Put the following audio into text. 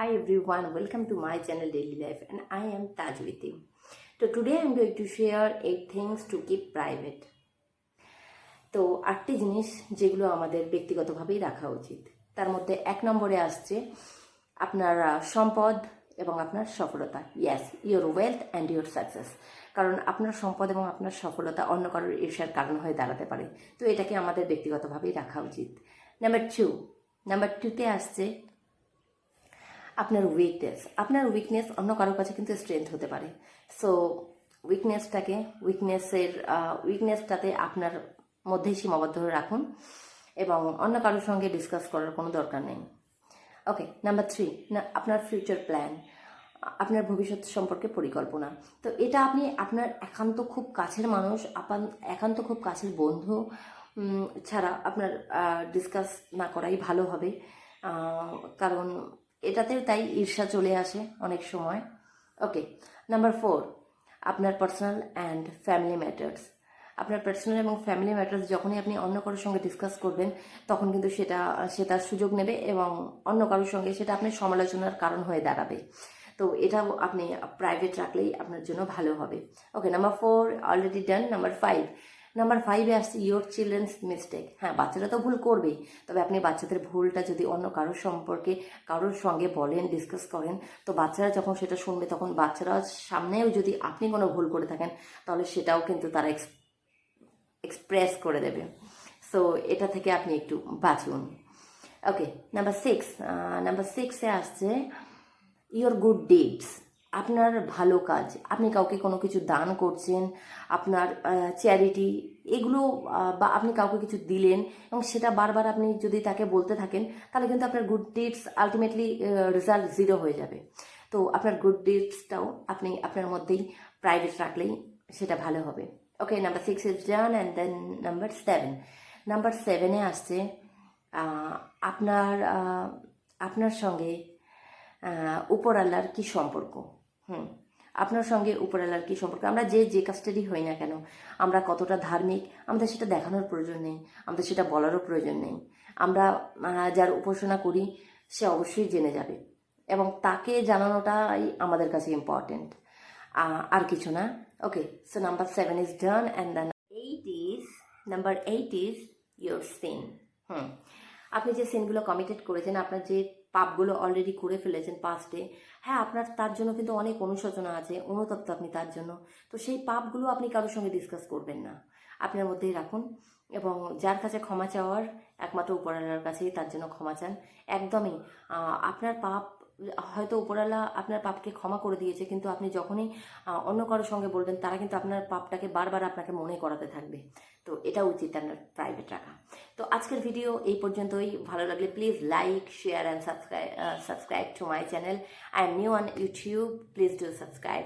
Hi everyone, welcome to my channel Daily Life and I am Taj with. So today I am going to share 8 things to keep private. তো আটটি জিনিস যেগুলো আমাদের ব্যক্তিগতভাবেই রাখা উচিত। তার মধ্যে এক নম্বরে আসছে আপনার সম্পদ এবং আপনার সফলতা। Yes your wealth and your success কারণ আপনার সম্পদ এবং আপনার সফলতা অন্য কারোর ঈর্ষার কারণ হয়ে দাঁড়াতে পারে। তো এটাকে আমাদের ব্যক্তিগতভাবেই রাখা উচিত। নাম্বার টু নাম্বার টুতে আসছে আপনার উইকনেস আপনার উইকনেস অন্য কারোর কাছে কিন্তু স্ট্রেংথ হতে পারে। সো উইকনেসটাকে উইকনেসের উইকনেসটাতে আপনার মধ্যেই সীমাবদ্ধ রাখুন এবং অন্য কারোর সঙ্গে ডিসকাস করার কোনো দরকার নেই। ওকে নাম্বার থ্রি না, আপনার ফিউচার প্ল্যান আপনার ভবিষ্যৎ সম্পর্কে পরিকল্পনা। তো এটা আপনি আপনার একান্ত খুব কাছের মানুষ, আপান, একান্ত খুব কাছের বন্ধু ছাড়া আপনার ডিসকাস না করাই ভালো হবে। কারণ এটাতেও তাই ঈর্ষা চলে আসে অনেক সময়। ওকে নাম্বার ফোর আপনার পার্সোনাল অ্যান্ড ফ্যামিলি ম্যাটার্স আপনার পার্সোনাল এবং ফ্যামিলি ম্যাটার্স যখনই আপনি অন্য কারোর সঙ্গে ডিসকাস করবেন, তখন কিন্তু সেটা সেটা সুযোগ নেবে এবং অন্য কারোর সঙ্গে সেটা আপনার সমালোচনার কারণ হয়ে দাঁড়াবে। তো এটাও আপনি প্রাইভেট রাখলেই আপনার জন্য ভালো হবে। Okay number four already done number five number ফাইভে আসছে ইয়োর চিলড্রেন্স মিস্টেক হ্যাঁ বাচ্চারা তো ভুল করবেই। তবে আপনি বাচ্চাদের ভুলটা যদি অন্য কারোর সম্পর্কে কারোর সঙ্গে বলেন ডিসকাস করেন, তো বাচ্চারা যখন সেটা শুনবে, তখন বাচ্চারা সামনেও যদি আপনি কোনো ভুল করে থাকেন, তাহলে সেটাও কিন্তু তারা এক্স এক্সপ্রেস করে দেবে। সো এটা থেকে আপনি একটু বাঁচুন। ওকে নাম্বার সিক্স নাম্বার সিক্সে আসছে ইয়োর গুড ডিডস আপনার ভালো কাজ আপনি কাউকে কোনো কিছু দান করছেন আপনার চ্যারিটি এগুলো বা আপনি কাউকে কিছু দিলেন এবং সেটা বারবার আপনি যদি তাকে বলতে থাকেন তাহলে কিন্তু আপনার good deeds ultimately result zero হয়ে যাবে। তো আপনার গুড ডিডসটাও আপনি আপনার মধ্যেই প্রাইভেট রাখলেই সেটা ভালো হবে। Okay number six is done and then number seven number সেভেনে আসছে আপনার আপনার সঙ্গে আহ, উপর আল্লাহর কি সম্পর্ক? হুম। আপনার সঙ্গে উপর আল্লাহর কি সম্পর্ক? আমরা যে যে কাজটারই হই না কেন, আমরা কতটা ধার্মিক, আমাদের সেটা দেখানোর প্রয়োজন নেই, আমাদের সেটা বলারও প্রয়োজন নেই। আমরা যার উপাসনা করি, সে অবশ্যই জেনে যাবে। এবং তাকে জানানোটাই আমাদের কাছে ইম্পর্টেন্ট আর কিছু না। Okay so number seven is done and the eight is number eight is your sin hmm. আপনি যে সিনগুলো কমিটেড করেছেন, আপনার যে পাপগুলো অলরেডি করে ফেলেছেন পাস্টে হ্যাঁ আপনার তার জন্য কিন্তু অনেক অনুশোচনা আছে, অনুতপ্ত আপনি তার জন্য। তো সেই পাপগুলো আপনি কারোর সঙ্গে ডিসকাস করবেন না। আপনার মধ্যেই রাখুন এবং যার কাছে ক্ষমা চাওয়ার একমাত্র উপরালার কাছেই তার জন্য ক্ষমা চান। একদমই আপনার পাপ হয়তো উপরালা আপনার পাপকে ক্ষমা করে দিয়েছে, কিন্তু আপনি যখনই অন্য কারোর সঙ্গে বলবেন, তারা কিন্তু আপনার পাপটাকে বারবার আপনাকে মনে করাতে থাকবে। তো এটা উচিত আপনার প্রাইভেট রাখা। তো আজকের ভিডিও এই পর্যন্তই। ভালো লাগলে please like share and subscribe subscribe to my channel I am new on YouTube please do subscribe